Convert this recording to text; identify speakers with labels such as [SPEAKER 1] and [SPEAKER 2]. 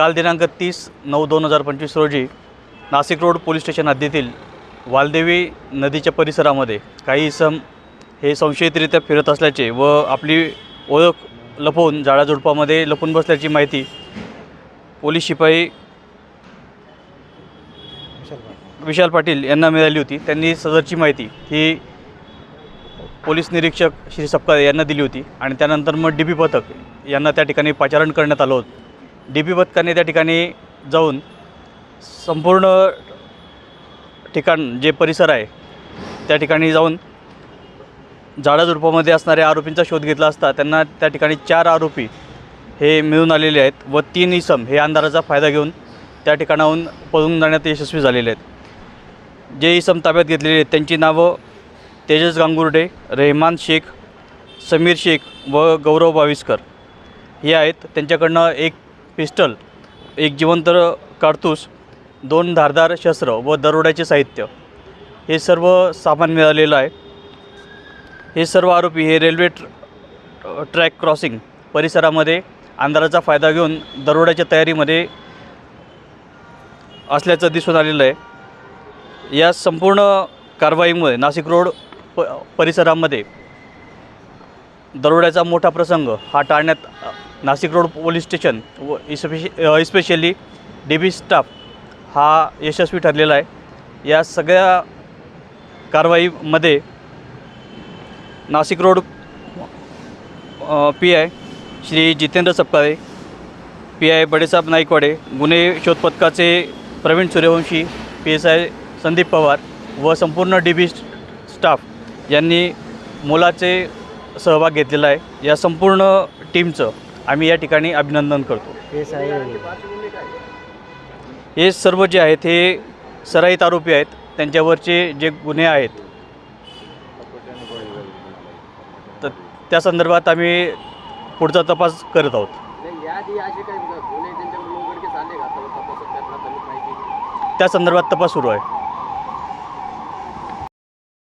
[SPEAKER 1] काल दिनांक तीस नऊ दोन हजार पंचवीस रोजी नाशिक रोड पोलीस स्टेशन हद्दीतील वालदेवी नदीच्या परिसरामध्ये काही इसम हे संशयितरित्या फिरत असल्याचे व आपली ओळख लपवून झाडाझुडपामध्ये लपून बसल्याची माहिती पोलीस शिपाई विशाल पाटील यांना मिळाली होती. त्यांनी सदरची माहिती ही पोलीस निरीक्षक श्री सपकाळे यांना दिली होती आणि त्यानंतर मग डी बी पथक यांना त्या ठिकाणी पाचारण करण्यात आलं होतं. डी पी पथकाने त्या ठिकाणी जाऊन संपूर्ण ठिकाण जे परिसर आहे त्या ठिकाणी जाऊन झाडाझुडपामध्ये असणाऱ्या आरोपींचा शोध घेतला असता त्यांना त्या ठिकाणी चार आरोपी हे मिळून आलेले आहेत व तीन इसम हे अंधाराचा फायदा घेऊन त्या ठिकाणाहून पळून जाण्यात यशस्वी झालेले आहेत. जे इसम ताब्यात घेतलेले आहेत त्यांची नावं तेजस गांगुर्डे रेहमान शेख समीर शेख व गौरव बाविस्कर हे आहेत. त्यांच्याकडनं एक पिस्टल एक जिवंत काडतूस दोन धारदार शस्त्र व दरोड्याचे साहित्य. हे सर्व सामान मिळालेलं आहे. हे सर्व आरोपी हे रेल्वे ट्र ट्रॅक क्रॉसिंग परिसरामध्ये अंधाराचा फायदा घेऊन दरोड्याच्या तयारीमध्ये असल्याचं दिसून आलेलं आहे. या संपूर्ण कारवाईमुळे नाशिक रोड प परिसरामध्ये दरोड्याचा मोठा प्रसंग हा टाळण्यात नाशिक रोड पोलीस स्टेशन व इस्पेश इस्पेशली डी बी स्टाफ हा यशस्वी ठरलेला आहे. या सगळ्या कारवाईमध्ये Nashik road P I Shri Jitendra Sapkale P I Badesaheb Naikwade गुन्हे शोध पथकाचे Pravin Suryavanshi P S I Sandeep Pawar व संपूर्ण डी बी स्टाफ यांनी मोलाचे सहभाग घेतलेला आहे. या संपूर्ण टीमचं आम्ही या ठिकाणी अभिनंदन करतो. हे सर्व जे आहेत हे सराईत आरोपी आहेत. त्यांच्यावरचे जे गुन्हे आहेत तर त्या संदर्भात आम्ही पुढचा तपास करत आहोत. त्या संदर्भात तपास सुरू आहे.